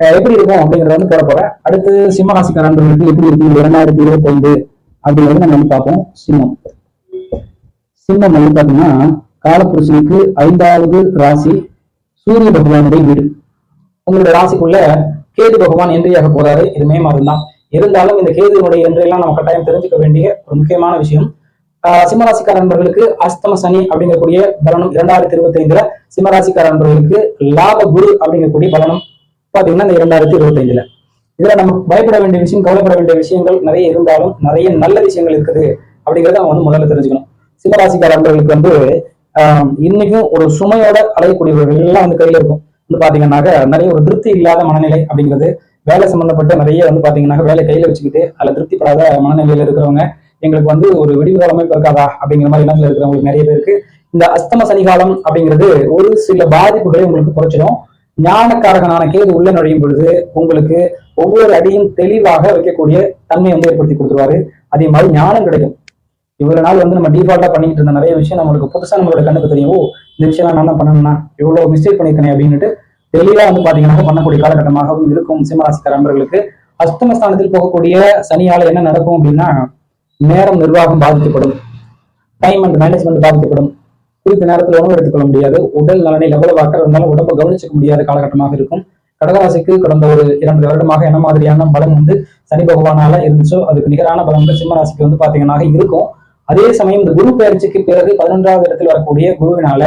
எப்படி இருக்கும் அப்படிங்கறத வந்து போட போறேன். அடுத்து சிம்ம ராசிக்காரர்களுக்கு எப்படி இருக்கும் இரண்டாயிரத்தி இருபத்தி ஐந்து அப்படிங்கறத நம்ம வந்து பார்ப்போம். சிம்மம். சிம்மம் வந்து பாத்தீங்கன்னா காலப்புருஷனுக்கு ஐந்தாவது ராசி சூரிய பகவானுடைய வீடு. உங்களுடைய ராசிக்குள்ள கேது பகவான் என்றையாக போறாரு. இது மே மாதம் தான். இருந்தாலும் இந்த கேதுனுடைய என்றையெல்லாம் நம்ம கட்டாயம் தெரிஞ்சுக்க வேண்டிய ஒரு முக்கியமான விஷயம். சிம்மராசிக்கார நண்பர்களுக்கு அஸ்தம சனி அப்படிங்கக்கூடிய பலனும் இரண்டாயிரத்தி இருபத்தி ஐந்துல சிம்மராசிக்கார நண்பர்களுக்கு லாப குரு அப்படிங்கக்கூடிய பலனும் பாத்தீங்கன்னா இந்த இரண்டாயிரத்தி இருபத்தி இதுல நம்ம பயப்பட வேண்டிய விஷயம் கவலைப்பட வேண்டிய விஷயங்கள் நிறைய இருந்தாலும் நிறைய நல்ல விஷயங்கள் இருக்குது அப்படிங்கறத அவங்க வந்து முதல்ல தெரிஞ்சுக்கணும். சிம்மராசிக்கார நண்பர்களுக்கு வந்து ஆஹ் இன்னைக்கும் ஒரு சுமையோட அலையக்கூடியவர்கள் எல்லாம் வந்து கையில இருக்கும். வந்து பாத்தீங்கன்னாக்க நிறைய ஒரு திருப்தி இல்லாத மனநிலை அப்படிங்கிறது வேலை சம்பந்தப்பட்ட நிறைய வந்து பாத்தீங்கன்னாக்க வேலை கையில வச்சுக்கிட்டு அதுல திருப்திப்படாத மனநிலையில இருக்கிறவங்க எங்களுக்கு வந்து ஒரு விடிவு காலமே பிறக்காதா அப்படிங்கிற மாதிரி எண்ணத்துல இருக்கிறவங்களுக்கு நிறைய பேருக்கு இந்த அஸ்தம சனிகாலம் அப்படிங்கிறது ஒரு சில பாதிப்புகளை உங்களுக்கு குறைச்சிடும் ஞானக்காரகனான கேது உள்ள நுழையும் பொழுது உங்களுக்கு ஒவ்வொரு அடியும் தெளிவாக வைக்கக்கூடிய தன்மையை வந்து ஏற்படுத்தி கொடுத்துருவாரு. அதே மாதிரி ஞானம் கிடைக்கும். இவ்வளவு நாள் வந்து நம்ம டிஃபால்ட்டா பண்ணிட்டு இருந்த நிறைய விஷயம் நம்மளுக்கு புதுசா நம்மளோட கண்ணுக்கு தெரியும். ஓ இந்த விஷயம் நான் தான் பண்ணணும்னா இவ்வளவு மிஸ்டேக் பண்ணிருக்கேன் அப்படின்னுட்டு தெளிவா வந்து பாத்தீங்கன்னா பண்ணக்கூடிய காலகட்டமாகவும் இருக்கும் சிம்மராசிக்கார நண்பர்களுக்கு அஷ்டமஸ்தானத்தில் போகக்கூடிய சனியால என்ன நடக்கும் அப்படின்னா நேரம் நிர்வாகம் பாதிக்கப்படும். டைம் அண்ட் மேனேஜ்மெண்ட் பாதிக்கப்படும். குறித்த நேரத்தில் உணவு எடுத்துக்கொள்ள முடியாது. உடல் நலனை எவ்வளவு அக்கறை இருந்தாலும் உடம்பை கவனிச்சுக்க முடியாத காலகட்டமாக இருக்கும். கடகராசிக்கு கடந்த ஒரு இரண்டு வருடமாக என்ன மாதிரியான பலம் வந்து சனி பகவானால இருந்துச்சோ அதுக்கு நிகரான பலன்கள் சிம்ம ராசிக்கு வந்து பாத்தீங்கன்னா இருக்கும். அதே சமயம் இந்த குரு பயிற்சிக்கு பிறகு பதினொன்றாவது இடத்தில் வரக்கூடிய குருவினால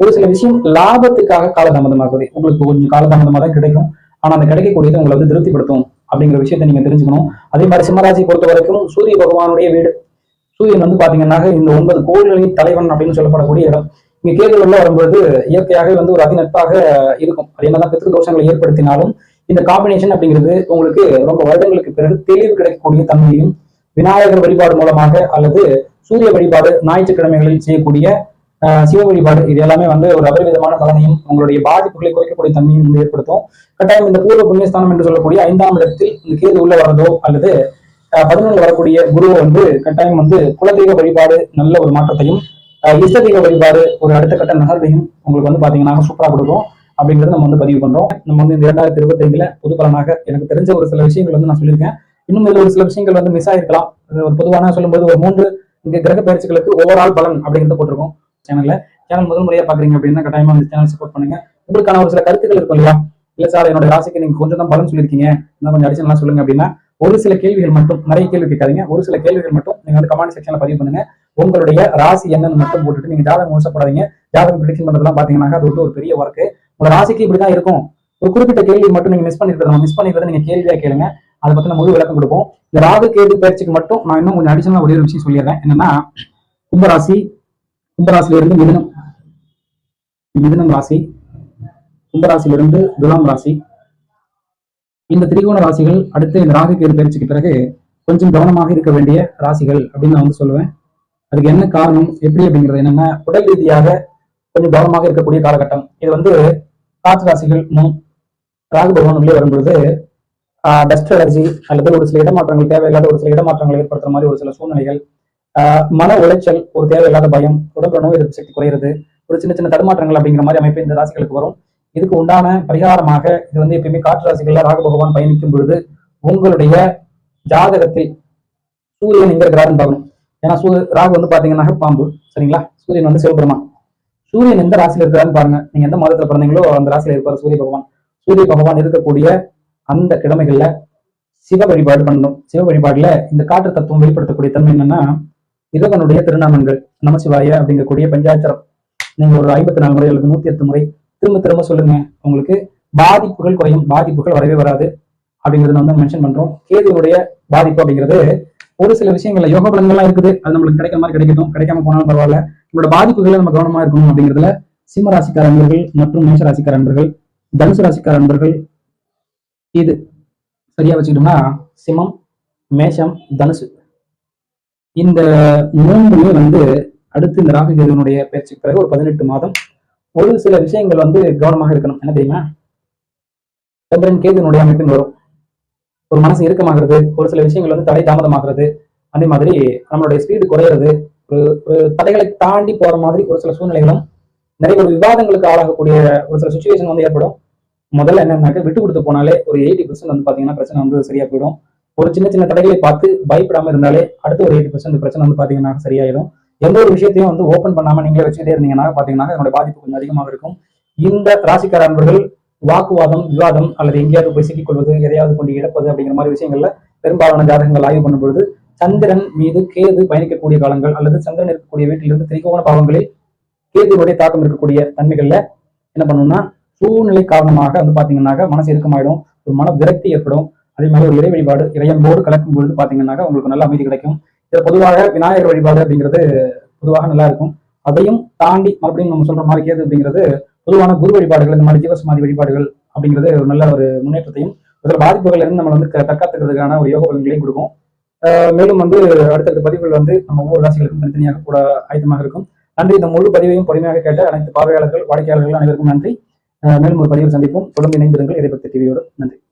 ஒரு சில விஷயம் லாபத்துக்காக காலதாமதமாகுது. உங்களுக்கு கொஞ்சம் காலதாமதமா தான் கிடைக்கும். ஆனா அந்த கிடைக்கக்கூடியது உங்களை வந்து திருப்திப்படுத்தும் அப்படிங்கிற விஷயத்தை நீங்க தெரிஞ்சுக்கணும். அதே மாதிரி சிம்மராசி பொறுத்த வரைக்கும் சூரிய பகவானுடைய வீடு சூரியன் வந்து பாத்தீங்கன்னா இந்த ஒன்பது கோள்களின் தலைவன் அப்படின்னு சொல்லப்படக்கூடிய இடம். இங்க கேள்வி உள்ள வரும்போது இயற்கையாகவே வந்து ஒரு அதிநட்பாக இருக்கும். அது என்னதான் பித்திரு தோஷங்களை ஏற்படுத்தினாலும் இந்த காம்பினேஷன் அப்படிங்கிறது உங்களுக்கு ரொம்ப வருடங்களுக்கு பிறகு தெளிவு கிடைக்கக்கூடிய தன்மையும் விநாயகர் வழிபாடு மூலமாக அல்லது சூரிய வழிபாடு ஞாயிற்றுக்கிழமைகளில் செய்யக்கூடிய சிவ வழிபாடு இது எல்லாமே வந்து ஒரு அபரிவிதமான பலனையும் உங்களுடைய பாதிப்புகளை குறைக்கக்கூடிய தன்மையும் வந்து ஏற்படுத்தும். கட்டாயம் இந்த பூர்வ புண்ணியஸ்தானம் என்று சொல்லக்கூடிய ஐந்தாம் இடத்தில் இந்த கேது உள்ள வரதோ அல்லது பதினொன்று வரக்கூடிய குருவை வந்து கட்டாயம் வந்து குலதெய்வ வழிபாடு நல்ல ஒரு மாற்றத்தையும் ஆஹ், இஷ்ட தெய்வ வழிபாடு ஒரு அடுத்த கட்ட நகர்வையும் உங்களுக்கு வந்து பாத்தீங்கன்னா சூப்பரா கொடுக்கும் அப்படிங்கறத நம்ம வந்து பதிவு பண்றோம். நம்ம வந்து இந்த இரண்டாயிரத்தி இருபத்தி ஐந்துல பொது பலனாக எனக்கு தெரிஞ்ச ஒரு சில விஷயங்கள் வந்து நான் சொல்லியிருக்கேன். இன்னும் இதுல ஒரு சில விஷயங்கள் வந்து மிஸ் ஆயிருக்கலாம். ஒரு பொதுவான சொல்லும்போது ஒரு மூன்று இங்க கிரக பயிற்சிகளுக்கு ஓவரால் பலன் அப்படிங்கிறத போட்டிருக்கோம் சேனல்ல சேனல் முதல் முறையா பாக்குறீங்க அப்படின்னா கட்டாயமா இந்த சேனல் சப்போர்ட் பண்ணுங்க. உங்களுக்கான ஒரு சில கருத்துக்கள் இருக்கும் இல்லையா? இல்ல சார் என்னோட ராசிக்கு நீங்க கொஞ்சம் தான் பலன் சொல்லியிருக்கீங்க. இன்னும் கொஞ்சம் அடிஷனலா சொல்லுங்க அப்படின்னா ஒரு சில கேள்விகள் மட்டும் நிறைய கேள்வி கேட்காதீங்க. ஒரு சில கேள்விகள் மட்டும் நீங்க வந்து கமெண்ட் செக்ஷன்ல பதிவு பண்ணுங்க. உங்களுடைய ராசி என்னன்னு மட்டும் போட்டுட்டு நீங்க ஜாதகம் மோசப்படாதீங்க ஜாதகம் ப்ரிடிக்ஷன் பண்றதெல்லாம் பாத்தீங்கன்னா அது வந்து ஒரு பெரிய ஒர்க் உங்க ராசிக்கு இப்படிதான் இருக்கும். ஒரு குறிப்பிட்ட கேள்வி மட்டும் நீங்க மிஸ் பண்ணிருக்கிறத மிஸ் பண்ணிருக்கிறத நீங்க கேள்வியா கேளுங்க. அதை பத்தின முழு விளக்கம் கொடுப்போம். இந்த ராகு கேது பயிற்சிக்கு மட்டும் நான் இன்னும் கொஞ்சம் அடிஷனலா ஒரே ஒரு விஷயம் சொல்லிடுறேன். என்னன்னா கும்பராசி கும்பராசில இருந்து மிதனம் மிதனம் ராசி கும்பராசிலிருந்து துலாம் ராசி. இந்த திரிகோண ராசிகள் அடுத்து இந்த ராகு கேது பயிற்சிக்கு பிறகு கொஞ்சம் கவனமாக இருக்க வேண்டிய ராசிகள் அப்படின்னு நான் வந்து சொல்லுவேன். அதுக்கு என்ன காரணம் எப்படி அப்படிங்கிறது என்னன்னா உடல் ரீதியாக கொஞ்சம் கவனமாக இருக்கக்கூடிய காலகட்டம். இது வந்து காற்று ராசிகள் மூ ராகு பகவான் உள்ளே வரும்பொழுது டஸ்ட் அலர்ஜி அல்லது ஒரு சில இடமாற்றங்கள் தேவையில்லாத ஒரு சில இடமாற்றங்கள் ஏற்படுத்துற மாதிரி ஒரு சில சூழ்நிலைகள் ஆஹ் மன உளைச்சல் ஒரு தேவையில்லாத பயம் உடம்புல நோய் எதிர்ப்பு சக்தி குறையிறது ஒரு சின்ன சின்ன தடுமாற்றங்கள் அப்படிங்கிற மாதிரி அமைப்பு இந்த ராசிகளுக்கு வரும். இதுக்கு உண்டான பரிகாரமாக இது வந்து எப்பயுமே காற்று ராசிகள்ல ராகு பகவான் பயணிக்கும் பொழுது உங்களுடைய ஜாதகத்தில் சூரியன் எங்க இருக்கிறாருன்னு பார்க்கணும். ஏன்னா சூ ராகு வந்து பாத்தீங்கன்னா பாம்பு சரிங்களா? சூரியன் வந்து சிவபெருமா சூரியன் எந்த ராசியில இருக்கிறாருன்னு பாருங்க. நீங்க எந்த மாதத்துல பிறந்தீங்களோ அந்த ராசியில இருப்பார் சூரிய பகவான். சூரிய பகவான் இருக்கக்கூடிய அந்த கிழமைகள்ல சிவ வழிபாடு பண்ணணும். சிவ வழிபாடுல இந்த காற்று தத்துவம் வெளிப்படுத்தக்கூடிய தன்மை என்னன்னா இறைவனுடைய திருநாமங்கள் நமசிவாய அப்படிங்கக்கூடிய பஞ்சாச்சரம் நீங்க ஒரு ஐம்பத்தி நாலு முறை அல்லது நூத்தி எட்டு முறை திரும்ப திரும்ப சொல்லுங்க. உங்களுக்கு பாதிப்புகள் குறையும். பாதிப்புகள் வரவே வராது அப்படிங்கறத வந்து மென்ஷன் பண்றோம். கேதுவுடைய பாதிப்பு அப்படிங்கிறது ஒரு சில விஷயங்கள்ல யோக பலன்கள்லாம் இருக்குது. அது நம்மளுக்கு கிடைக்கிற மாதிரி கிடைக்கட்டும். கிடைக்காம போனாலும் பரவாயில்ல. நம்மளோட பாதிப்புகளை நம்ம கவனமா இருக்கணும் அப்படிங்கிறதுல சிம்ம ராசிக்கார அன்பர்கள் மற்றும் மேஷ ராசிக்கார அன்பர்கள் தனுசு ராசிக்கார அன்பர்கள் இது சரியா வச்சுக்கிட்டோம்னா சிம்மம் மேஷம் தனுசு. இந்த மூன்றுமே வந்து அடுத்து இந்த ராகு கேதுவனுடைய பயிற்சிக்கு பிறகு ஒரு பதினெட்டு மாதம் ஒரு சில விஷயங்கள் வந்து கவனமாக இருக்கணும். என்ன தெரியுமா? சந்திரன் கேதுனுடைய அமைப்புன்னு வரும். ஒரு மனசு இறுக்கமாகிறது ஒரு சில விஷயங்கள் வந்து தடை தாமதமாகிறது. அதே மாதிரி நம்மளுடைய ஸ்பீடு குறையிறது ஒரு ஒரு தடைகளை தாண்டி போற மாதிரி ஒரு சில சூழ்நிலைகளும் நிறைய ஒரு விவாதங்களுக்கு ஆளாகக்கூடிய ஒரு சில சுச்சுவேஷன் வந்து ஏற்படும். முதல்ல என்னன்னாக்க விட்டு கொடுத்து போனாலே ஒரு எயிட்டி பர்சன்ட் வந்து பாத்தீங்கன்னா பிரச்சனை வந்து சரியா போயிடும். ஒரு சின்ன சின்ன தடைகளை பார்த்து பயப்படாம இருந்தாலே அடுத்த ஒரு எயிட்டி பர்சன்ட் பிரச்சனை வந்து பாத்தீங்கன்னா சரியாயிடும். எந்த ஒரு விஷயத்தையும் வந்து ஓப்பன் பண்ணாம நீங்களே வச்சுக்கிட்டே இருந்தீங்கன்னா பாத்தீங்கன்னா என்னோட பாதிப்பு கொஞ்சம் அதிகமாக இருக்கும். இந்த ராசிக்கார அன்பர்கள் வாக்குவாதம் விவாதம் அல்லது எங்கேயாவது போய் சிக்கிக்கொள்வது எதையாவது கொண்டு இழப்பது அப்படிங்கிற மாதிரி விஷயங்கள்ல பெரும்பாலான ஜாதகங்கள் ஆய்வு பண்ணும் பொழுது சந்திரன் மீது கேது பயணிக்கக்கூடிய காலங்கள் அல்லது சந்திரன் இருக்கக்கூடிய வீட்டிலிருந்து திரிகோண பாவங்களில் கேதுவுடைய தாக்கம் இருக்கக்கூடிய தன்மைகள்ல என்ன பண்ணணும்னா சூழ்நிலை காரணமாக வந்து பாத்தீங்கன்னாக்க மனசு இறுக்கமாயிடும் ஒரு மன விரக்தி ஏற்படும். அதே மாதிரி ஒரு இறை வழிபாடு இறையன்போடு கலக்கும் பொழுது பாத்தீங்கன்னாக்க உங்களுக்கு நல்ல அமைதி கிடைக்கும். இது பொதுவாக விநாயகர் வழிபாடு அப்படிங்கிறது பொதுவாக நல்லா இருக்கும். அதையும் தாண்டி மறுபடியும் நம்ம சொல்ற மாதிரி கேது அப்படிங்கிறது பொதுவான குரு வழிபாடுகள் இந்த மாதிரி ஜீவசமாதி வழிபாடுகள் அப்படிங்கிறது ஒரு நல்ல ஒரு முன்னேற்றத்தையும் இதில் பாதிப்புகள் இருந்து நம்ம வந்து க- தற்காத்துக்கிறதுக்கான ஒரு யோக பலன்களையும் கொடுக்கும். மேலும் வந்து அடுத்தடுத்த பதிவுகள் வந்து நம்ம ஒவ்வொரு ராசிகளுக்கும் தனித்தனியாக கூட ஆயத்தமாக இருக்கும். நன்றி. இந்த முழு பதிவையும் பொறுமையாக கேட்ட அனைத்து பார்வையாளர்கள் வாடிக்கையாளர்கள் அனைவருக்கும் நன்றி. மேலும் ஒரு பதிவில் சந்திப்போம். தொடர்ந்து இணைந்திருங்கள். இறைபக்தி டிவியோடு நன்றி.